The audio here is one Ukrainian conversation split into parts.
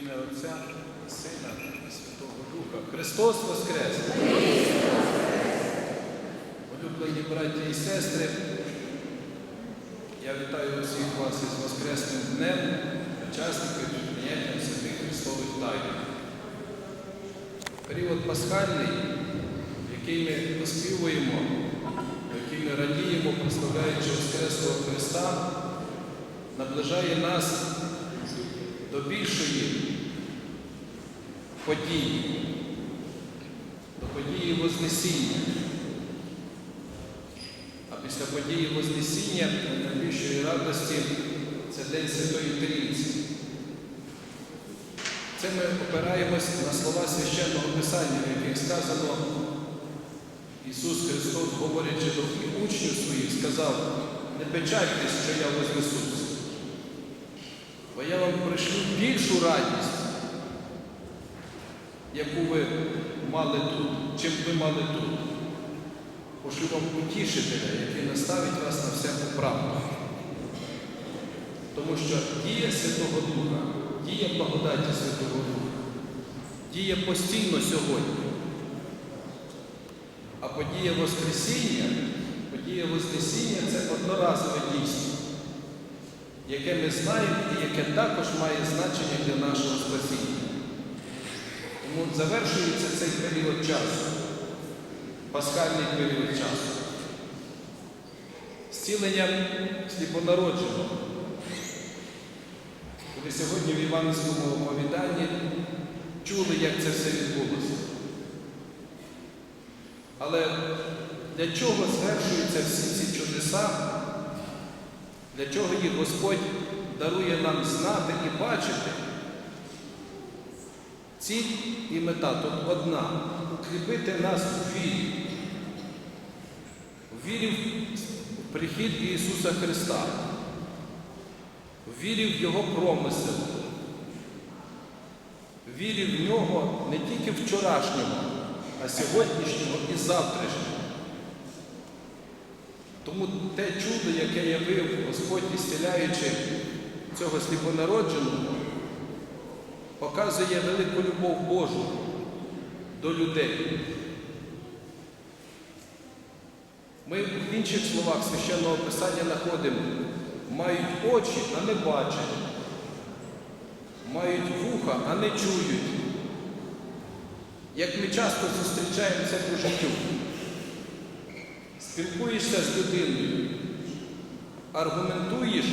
ім'я Отця, Сина і Святого Духа. Христос Воскрес! Улюблені браті і сестри, я вітаю усіх вас із Воскресним днем, учасників прийняття святих Христових тайн. Період пасхальний, який ми оспівуємо, який ми радіємо, прославляючи Воскреслого Христа, наближає нас до більшої події, до події Вознесіння. А після події Вознесіння найбільшої радості це День Святої Трійці. Це ми опираємось на слова священного Писання, в яких сказано, Ісус Христос, говорячи до учнів своїх, сказав, не печальтесь, що я вознесусь, бо я вам пришлю більшу радість, яку ви мали тут, чим ви мали тут. Пошлю вам утішителя, який наставить вас на всяку правду. Тому що дія Святого Духа, дія благодаті Святого Духа, діє постійно сьогодні. А подія Воскресіння, подія Вознесіння це одноразове дійство, яке ми знаємо і яке також має значення для нашого спасіння. Тому завершується цей період часу, пасхальний період часу. Зціленням сліпонародженого. Ви сьогодні в Іванському оповіданні чули, як це все відбулося. Але для чого звершуються всі ці чудеса? Для чого їх Господь дарує нам знати і бачити? Ціль і мета тут одна укріпити нас у вірі, у вірі в прихід Ісуса Христа, в вірі в Його промисел, вірі в Нього не тільки вчорашнього, а сьогоднішнього і завтрашнього. Тому те чудо, яке явив Господь, ісціляючи цього сліпонародженого, показує велику любов Божу до людей. Ми в інших словах священного Писання знаходимо, мають очі, а не бачать, мають вуха, а не чують. Як ми часто зустрічаємося по життю, спілкуєшся з людиною, аргументуєш,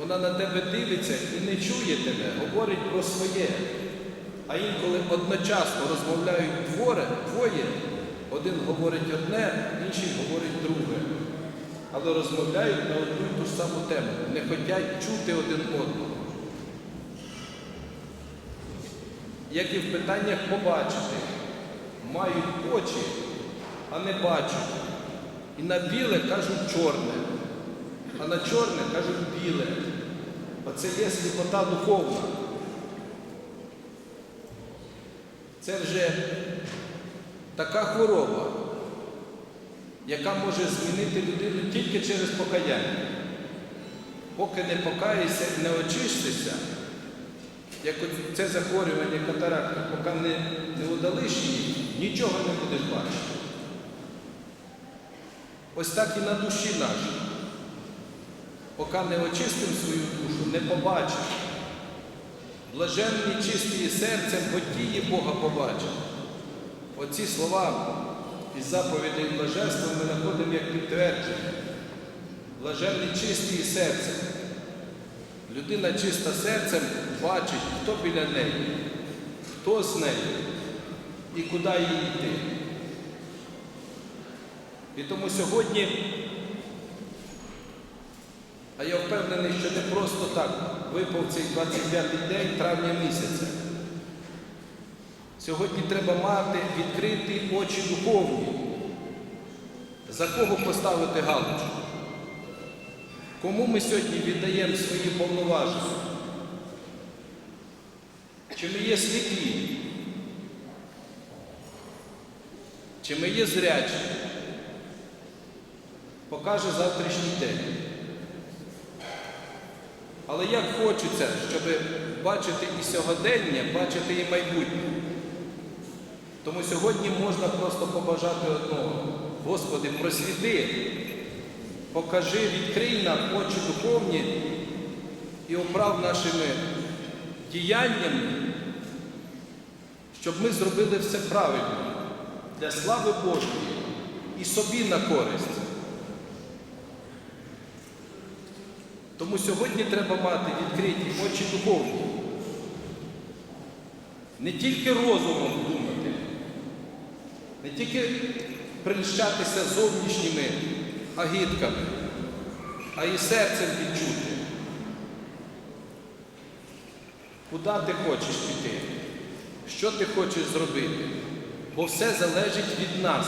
вона на тебе дивиться і не чує тебе, говорить про своє. А інколи одночасно розмовляють двоє, двоє, один говорить одне, інший говорить друге. Але розмовляють на одну і ту саму тему, не хочуть чути один одного. Як і в питаннях побачити, мають очі, а не бачать. І на біле кажуть чорне, а на чорне кажуть біле. Оце є сліпота духовна. Це вже така хвороба, яка може змінити людину тільки через покаяння. Поки не покаєшся і не очистишся, як це захворювання катаракти, поки не, не удалиш її, нічого не будеш бачити. Ось так і на душі нашій. Поки не очистимо свою душу, не побачимо. Блаженні чисті серцем, бо тії Бога побачать. Оці слова із заповідей блаженства ми знаходимо як підтвердження. Блаженні чисті серцем. Людина чиста серцем бачить, хто біля неї, хто з нею і куди їй йти. І тому сьогодні, а я впевнений, що не просто так випав цей 25-й день травня місяця. Сьогодні треба мати відкриті очі духовні. За кого поставити галочку? Кому ми сьогодні віддаємо свої повноваження? Чи ми є сліпі? Чи ми є зрячі? Покаже завтрашній день. Але як хочеться, щоб бачити і сьогодення, бачити і майбутнє. Тому сьогодні можна просто побажати одного. Господи, просвіти, покажи, відкрий нам очі духовні і оправ нашими діяннями, щоб ми зробили все правильно для слави Божої і собі на користь. Тому сьогодні треба мати відкриті очі духовні. Не тільки розумом думати, не тільки прищатися зовнішніми агітками, а і серцем відчути. Куди ти хочеш піти? Що ти хочеш зробити? Бо все залежить від нас.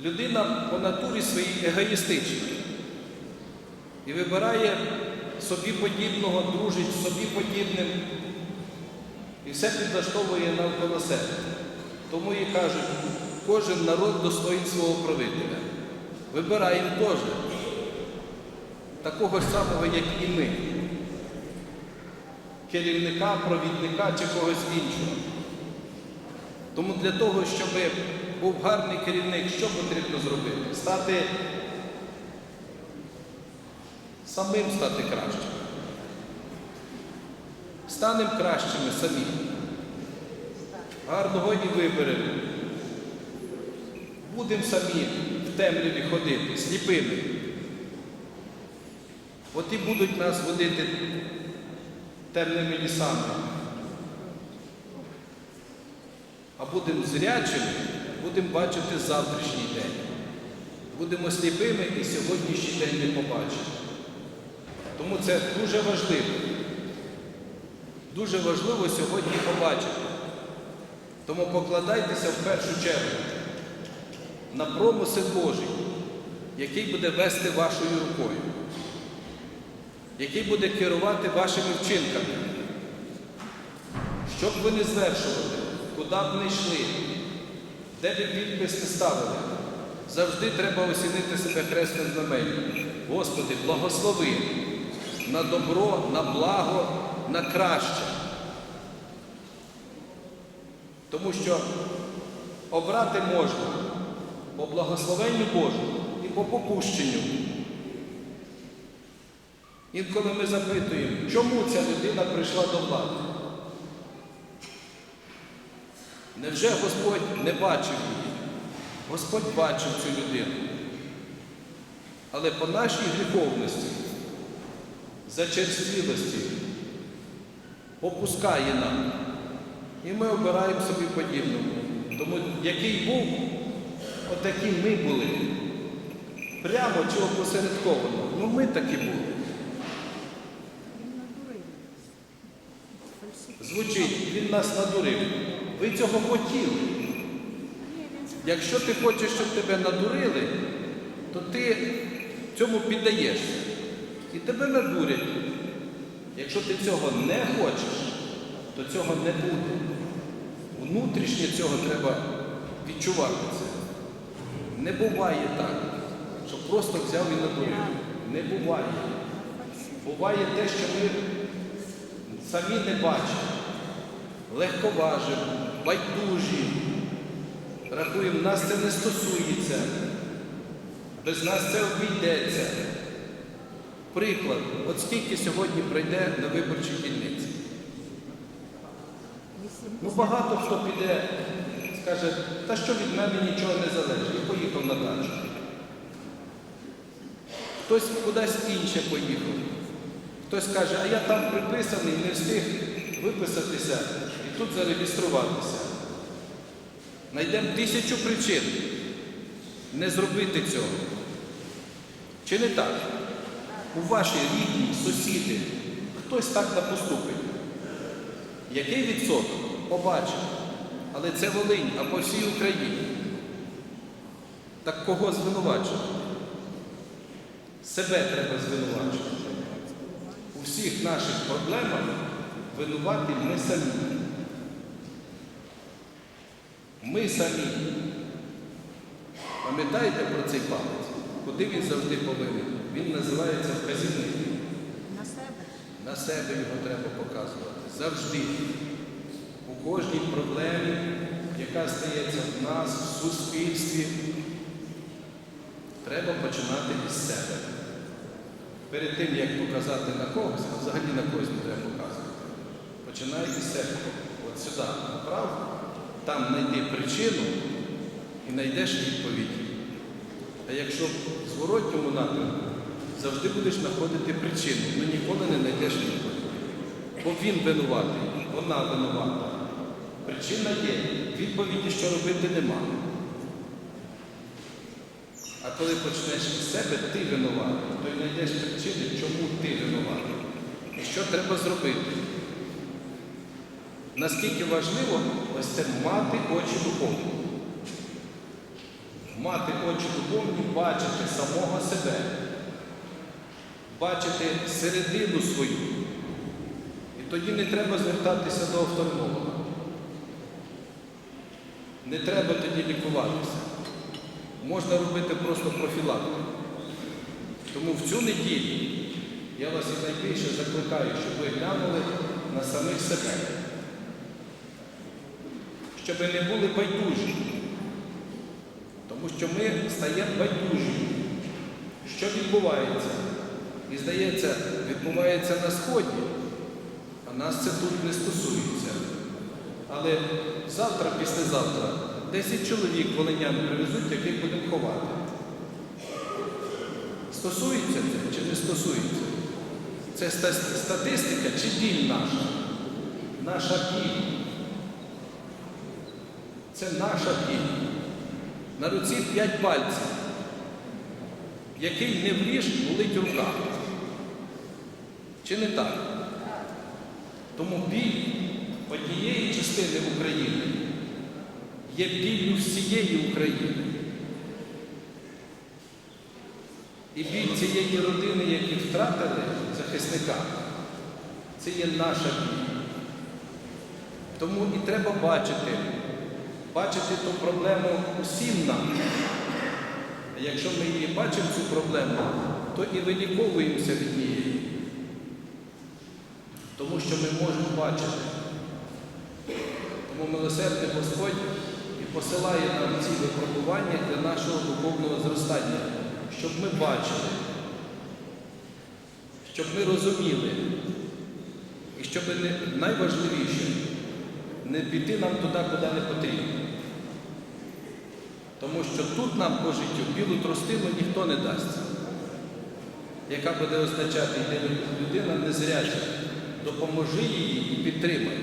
Людина по натурі своїй егоїстична і вибирає собі подібного, дружить собі подібним і все підлаштовує навколо себе. Тому і кажуть, кожен народ достоїн свого правителя. Вибираємо теж такого ж самого, як і ми. Керівника, провідника чи когось іншого. Тому для того, щоб був гарний керівник, що потрібно зробити? Стати самим стати кращим. Станемо кращими самі. Гарного і виберемо. Будемо самі в темряві ходити, сліпими. От і будуть нас водити темними лісами. А будемо зрячими, будемо бачити завтрашній день. Будемо сліпими і сьогоднішній день не побачимо. Тому це дуже важливо. Дуже важливо сьогодні побачити. Тому покладайтеся в першу чергу на промисел Божий, який буде вести вашою рукою, який буде керувати вашими вчинками. Що б ви не звершували, куди б не йшли, де б підпис не ставили, завжди треба осінити себе хресним знаменем. Господи, благослови на добро, на благо, на краще. Тому що обрати можна по благословенню Божому і по попущенню. Інколи ми запитуємо, чому ця людина прийшла до влади? Невже Господь не бачив її? Господь бачив цю людину. Але по нашій гріховності, зачерствілості попускає нам. І ми обираємо собі подібного. Тому який був, отакі ми були. Прямо чи опосередковано. Ну ми такі були. Звучить, він нас надурив. Ви цього хотіли. Якщо ти хочеш, щоб тебе надурили, то ти цьому піддаєшся. І тебе надурять. Якщо ти цього не хочеш, то цього не буде. Внутрішнє цього треба відчувати це. Не буває так, що просто взяв і надурив. Не буває. Буває те, що ми самі не бачимо, легковажимо, байдужі. Рахуємо, нас це не стосується, без нас це обійдеться. Приклад, от скільки сьогодні прийде на виборчі дільниці. Ну багато хто піде, скаже, та що від мене нічого не залежить, і поїхав на дачу. Хтось кудись інше поїхав. Хтось каже, а я там приписаний, не встиг виписатися і тут зареєструватися. Найдемо тисячу причин не зробити цього. Чи не так? У вашій рідні, сусіди, хтось так не поступить. Який відсоток? Побачимо. Але це Волинь, а по всій Україні. Так кого звинувачувати? Себе треба звинувачувати. У всіх наших проблемах винуваті ми самі. Ми самі. Пам'ятаєте про цей палець? Куди він завжди повинен? він називається вказівник. На себе. На себе його треба показувати. Завжди. У кожній проблемі, яка стається в нас, в суспільстві, треба починати із себе. Перед тим, як показати на когось, а взагалі на когось не треба показувати. Починай із себе. От сюди направ, там знайди причину і знайдеш відповідь. А якщо в зворотньому напрямку, завжди будеш знаходити причину, але ніколи не знайдеш відповідь. Бо він винуватий, вона винувата. Причина є, відповіді, що робити нема. А коли почнеш із себе, ти винуватий, то й знайдеш причини, чому ти винуватий. І що треба зробити. Наскільки важливо ось це мати очі духовні. Мати очі духовні, бачити самого себе, бачити середину свою. І тоді не треба звертатися до офтальмолога. Не треба тоді лікуватися. Можна робити просто профілактику. Тому в цю неділю я вас і найбільше закликаю, щоб ви глянули на самих себе. Щоб не були байдужі. Що ми стаємо байдужі. Що відбувається? І здається, відбувається на Сході, а нас це тут не стосується. Але завтра, післязавтра, 10 чоловік волинян привезуть, яких будемо ховати. Стосується це чи не стосується? Це статистика чи біль наша? Наша біль. Це наша біль. На руці п'ять пальців. Який не вліж, болить рука. Чи не так? Тому біль однієї частини України є біллю всієї України. І біль цієї родини, які втратили захисника, це є наша біль. Тому і треба бачити, бачити ту проблему усім нам. А якщо ми її бачимо, цю проблему, то і виліковуємося від неї. Тому що ми можемо бачити. Тому милосердний Господь і посилає нам ці випробування для нашого духовного зростання, щоб ми бачили, щоб ми розуміли, і щоб найважливіше не піти нам туди, куди не потрібно. Тому що тут нам по життю білу тростину ніхто не дасть, яка буде означати, йде людина незряча, допоможи їй і підтримай.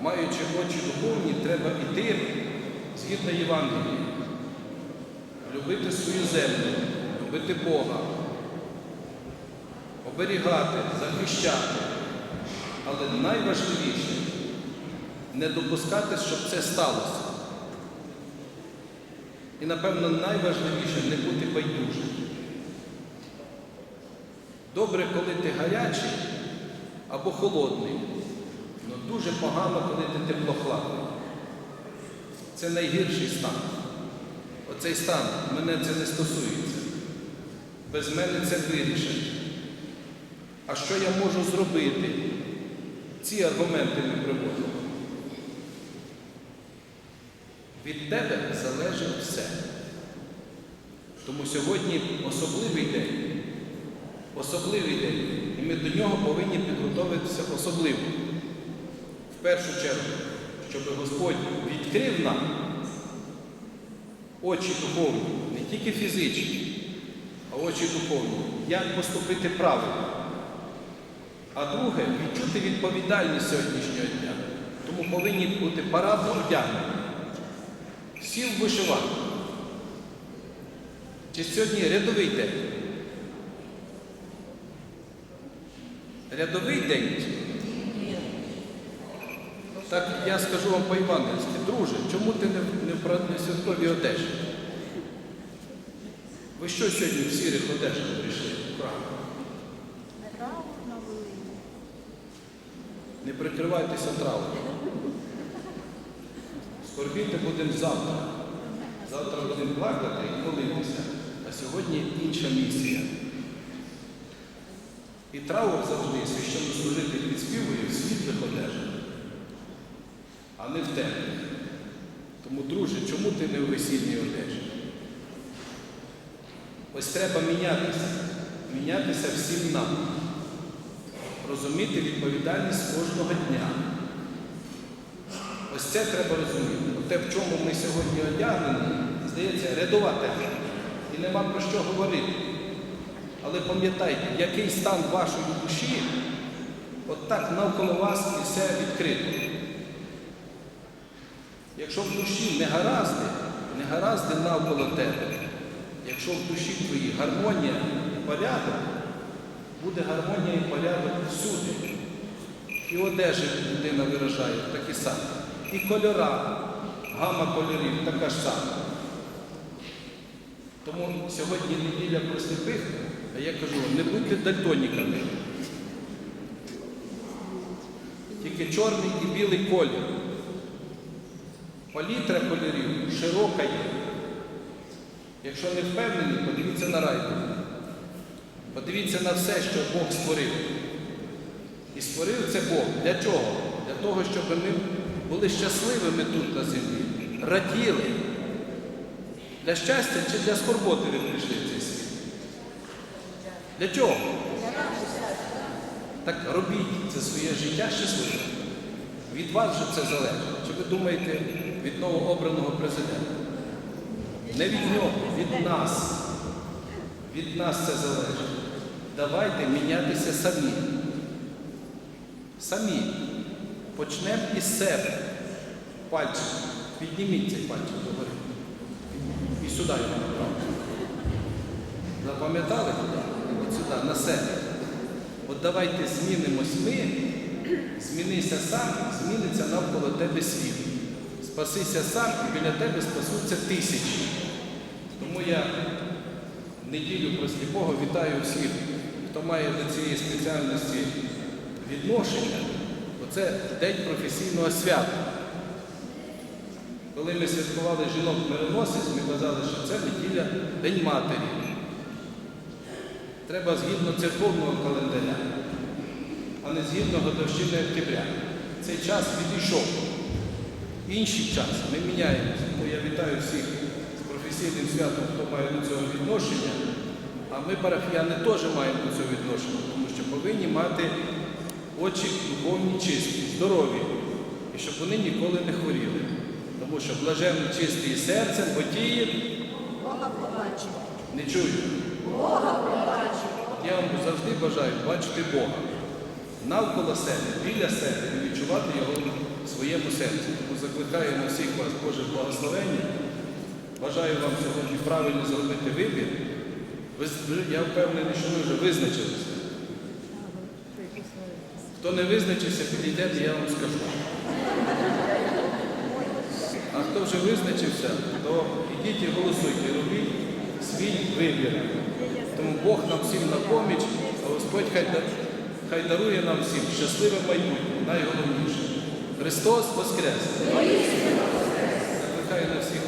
Маючи очі духовні, треба йти згідно Євангелії, любити свою землю, любити Бога, оберігати, захищати. Але найважливіше не допускати, щоб це сталося. І, напевно, найважливіше не бути байдужим. Добре, коли ти гарячий або холодний, але дуже погано, коли ти теплохладний. Це найгірший стан. Оцей стан мене це не стосується. Без мене це вирішить. А що я можу зробити? Ці аргументи ми приводимо. Від тебе залежить все. Тому сьогодні особливий день. Особливий день. І ми до нього повинні підготуватися особливо. В першу чергу, щоб Господь відкрив нам очі духовні, не тільки фізичні, а очі духовні, як поступити правильно. А друге, відчути відповідальність сьогоднішнього дня. Тому повинні бути парадно одягнені. Всі в вишиванку. Чи сьогодні рядовий день? Рядовий день. Так я скажу вам по-івангельськи, друже, чому ти не, в- не святковій одежі? Ви що сьогодні в сірих одежах прийшли в храм? Не прикривайтеся травою. Скорбіти будемо завтра. Завтра будемо плакати і молитися. А сьогодні інша місія. І траур завжди священнослужитель відспівує в світлих одежах, а не в темних. Тому, друже, чому ти не в весільній одежі? Ось треба мінятися, мінятися всім нам, розуміти відповідальність кожного дня. Ось це треба розуміти. Те, в чому ми сьогодні одягнені, здається, рядова тема. І нема про що говорити. Але пам'ятайте, який стан вашої душі, от так навколо вас і все відкрито. Якщо в душі не гаразди, не гаразди навколо тебе, якщо в душі твоїй гармонія і порядок, буде гармонія і порядок всюди. І одежі людина виражає такі самі. І кольора, гама кольорів така ж сама. Тому сьогодні неділя про а я кажу, не будьте дальтоніками. Тільки чорний і білий колір. Палітра кольорів широка є. Якщо не впевнені, подивіться на райду. Подивіться на все, що Бог створив. І створив це Бог. Для чого? Для того, щоб ми були щасливими тут на землі, раділи. Для щастя чи для скорботи ви прийшли в цей світ? Для чого? Так робіть це своє життя щасливим. Від вас же це залежить. Чи ви думаєте від новообраного президента? Не від нього, від нас. Від нас це залежить. Давайте мінятися самі. Самі. Почнемо із себе. Пальчик. Підніміть цей пальчик догори. І сюди його направте. Запам'ятали куди? От сюди, на себе. От давайте змінимось ми, змінися сам, зміниться навколо тебе світ. Спасися сам і біля тебе спасуться тисячі. Тому я неділю про сліпого вітаю всіх, хто має до цієї спеціальності відношення. Оце день професійного свята. Коли ми святкували жінок мироносець, ми казали, що це неділя День Матері. Треба згідно церковного календаря, а не згідно годовщини октября. Цей час відійшов. Інший час ми міняємося. Тому я вітаю всіх з професійним святом, хто має до цього відношення. А ми, парафіяни, теж маємо до цього відношення, тому що повинні мати очі духовні чисті, здорові, і щоб вони ніколи не хворіли. Тому що блаженні чисті і серцем, бо Бога побачив. не чую. Бога побачив. Я вам завжди бажаю бачити Бога навколо себе, біля себе і відчувати його в своєму серці. Тому закликаю на всіх вас Боже благословення. Бажаю вам сьогодні правильно зробити вибір. Ви, ви- я впевнений, що ви вже визначилися. Хто не визначився, підійдете, я вам скажу. А хто вже визначився, то ідіть і голосуйте, робіть свій вибір. Тому Бог нам всім на поміч, а Господь хай, хай дарує нам всім щасливе майбутнє, найголовніше. Христос Воскрес! Закликаю на всіх.